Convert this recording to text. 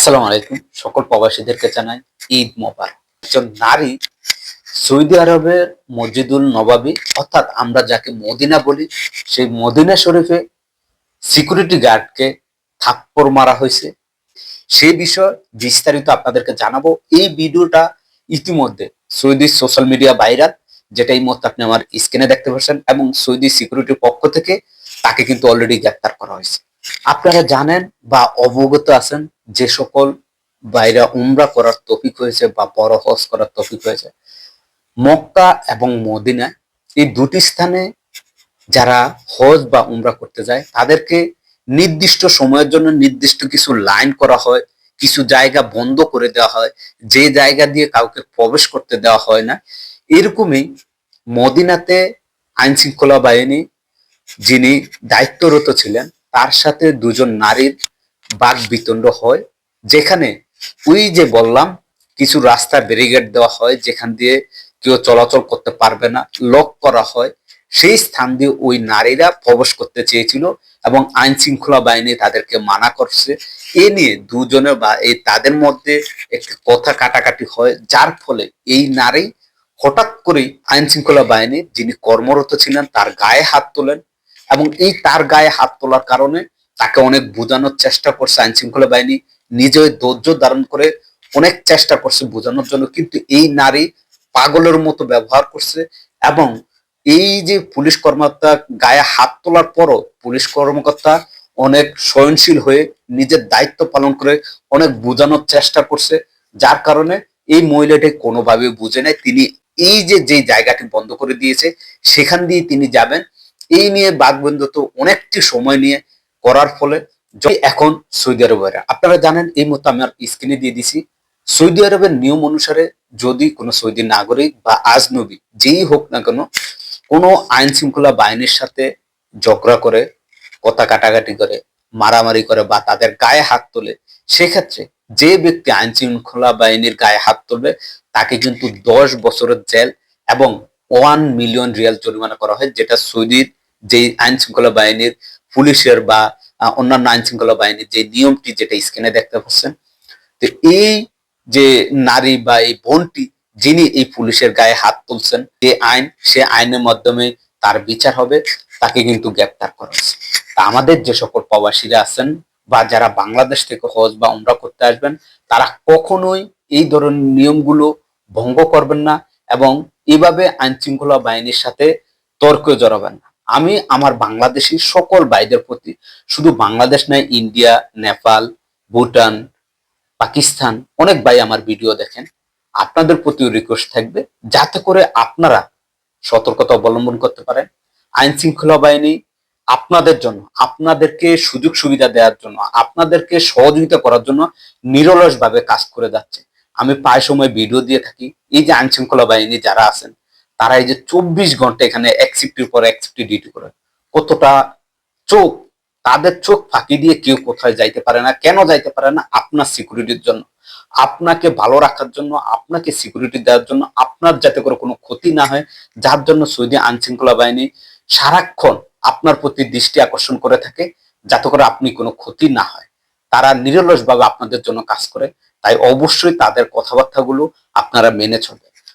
আসসালামু আলাইকুম। সকল প্রবাসীদেরকে জানাই ঈদ মোবার একজন নারী সৌদি আরবের মসজিদুল নবাবী, অর্থাৎ আমরা যাকে মদিনা বলি, সেই মদিনা শরীফে সিকিউরিটি গার্ডকে থাপ্পড় মারা হয়েছে। সেই বিষয় বিস্তারিত আপনাদেরকে জানাব। এই ভিডিওটা ইতিমধ্যে সৌদি সোশ্যাল মিডিয়া ভাইরাল, যেটা এই মুহূর্তে আপনি আমার স্ক্রিনে দেখতে পাচ্ছেন, এবং সৌদি সিকিউরিটির পক্ষ থেকে তাকে কিন্তু অলরেডি গ্রেপ্তার করা হয়েছে। আপনারা জানেন বা অবগত আছেন যে সকল বাইরা উমরা করার তফিক হয়েছে বা হজ করার তফিক হয়েছে, মক্কা এবং মদিনা এই দুটি স্থানে যারা হজ বা উমরা করতে যায়, তাদেরকে নির্দিষ্ট সময়ের জন্য নির্দিষ্ট কিছু লাইন করা হয়, কিছু জায়গা বন্ধ করে দেওয়া হয়, যে জায়গা দিয়ে কাউকে প্রবেশ করতে দেওয়া হয় না। এরকমই মদিনাতে আইন শৃঙ্খলা বাহিনী যিনি দায়িত্বরত ছিলেন, তার সাথে দুজন নারীর বাঘ বিতণ্ড হয়। যেখানে ওই যে বললাম, কিছু রাস্তা ব্যারিগেড দেওয়া হয়, যেখান দিয়ে কেউ চলাচল করতে পারবে না লক করা হয়। সেই স্থান দিয়ে ওই নারীরা প্রবেশ করতে চেয়েছিল এবং আইন শৃঙ্খলা বাহিনী তাদেরকে মানা করছে। এ নিয়ে দুজনের বা এই তাদের মধ্যে একটি কথা কাটাকাটি হয়, যার ফলে এই নারী হঠাৎ করেই আইন শৃঙ্খলা বাহিনী যিনি কর্মরত ছিলেন, তার গায়ে হাত তোলেন এবং এই তার গায়ে হাত তোলার কারণে তাকে অনেক বোঝানোর চেষ্টা করছে আইন শৃঙ্খলা বাহিনী নিজে ধৈর্য ধারণ করে অনেক চেষ্টা করছে বোঝানোর জন্য, কিন্তু এই নারী পাগলের মতো ব্যবহার করছে এবং এই যে পুলিশ কর্মকর্তা গায়ে হাত তোলার পরও পুলিশ কর্মকর্তা অনেক সহনশীল হয়ে নিজের দায়িত্ব পালন করে অনেক বোঝানোর চেষ্টা করছে, যার কারণে এই মহিলাটি কোনোভাবে বুঝে নেয় তিনি এই যে যে জায়গাটি বন্ধ করে দিয়েছে, সেখান দিয়ে তিনি যাবেন। এই নিয়ে বাঘবন্ধু তো অনেকটি সময় নিয়ে করার ফলে এখন সৌদি আরবের আপনারা জানেন, এই মতো আমি আর স্ক্রিনে দিয়ে দিছি। সৌদি আরবের নিয়ম অনুসারে যদি কোনো সৌদি নাগরিক বা আজনবী যেই হোক না কেন কোনো আইন শৃঙ্খলা বাহিনীর সাথে ঝগড়া করে, কথা কাটাকাটি করে, মারামারি করে বা তাদের গায়ে হাত তোলে, সেক্ষেত্রে যে ব্যক্তি আইন শৃঙ্খলা বাহিনীর গায়ে হাত তুলবে, তাকে কিন্তু দশ বছরের জেল এবং ওয়ান মিলিয়ন রিয়াল জরিমানা করা হয়, যেটা সৌদির যে আইন শৃঙ্খলা বাহিনীর পুলিশের বা অন্যান্য আইন শৃঙ্খলা বাহিনীর যে নিয়মটি যেটা স্ক্রিনে দেখতে পাচ্ছেন, তো এই যে নারী বা এই বোনটি যিনি এই পুলিশের গায়ে হাত তুলছেন, যে আইন, সে আইনের মাধ্যমে তার বিচার হবে, তাকে কিন্তু গ্রেপ্তার করা হয়েছে। তা আমাদের যে সকল প্রবাসীরা আছেন বা যারা বাংলাদেশ থেকে হজ বা উমরা করতে আসবেন, তারা কখনোই এই ধরনের নিয়মগুলো ভঙ্গ করবেন না এবং এভাবে আইন শৃঙ্খলা বাহিনীর সাথে তর্কে জড়াবেন না। আমি আমার বাংলাদেশি সকল ভাইদের প্রতি, শুধু বাংলাদেশ নয়, ইন্ডিয়া, নেপাল, ভুটান, পাকিস্তান, অনেক ভাই আমার ভিডিও দেখেন। আপনাদের প্রতিও রিকোয়েস্ট থাকবে, যাতে করে আপনারা সতর্কতা অবলম্বন করতে পারেন। আইন শৃঙ্খলা বাহিনী আপনাদের জন্য, আপনাদেরকে সুযোগ সুবিধা দেওয়ার জন্য, আপনাদেরকে সহযোগিতা করার জন্য নিরলসভাবে কাজ করে যাচ্ছে। আমি প্রায় সময় ভিডিও দিয়ে থাকি। এই যে আইন শৃঙ্খলা বাহিনী যারা আছেন তারা এই যে চব্বিশ ঘণ্টা এখানে এক শিফটির পর এক ডিউটি করে। কতটা চোখ, তাদের চোখ ফাঁকি দিয়ে কেউ কোথায় যাইতে পারে না, কেন যাইতে পারে না? আপনার সিকিউরিটির জন্য। আপনাকে ভালো রাখার জন্য, আপনাকে সিকিউরিটি দেওয়ার জন্য, আপনার যাতে করে কোনো ক্ষতি না হয়, যার জন্য সৌদি আইন শৃঙ্খলা বাহিনী সারাক্ষণ আপনার প্রতি দৃষ্টি আকর্ষণ করে থাকে, যাতে করে আপনি কোনো ক্ষতি না হয়। তারা নিরলসভাবে আপনাদের জন্য কাজ করে, তাই অবশ্যই তাদের কথাবার্তাগুলো আপনারা মেনে চলবেন।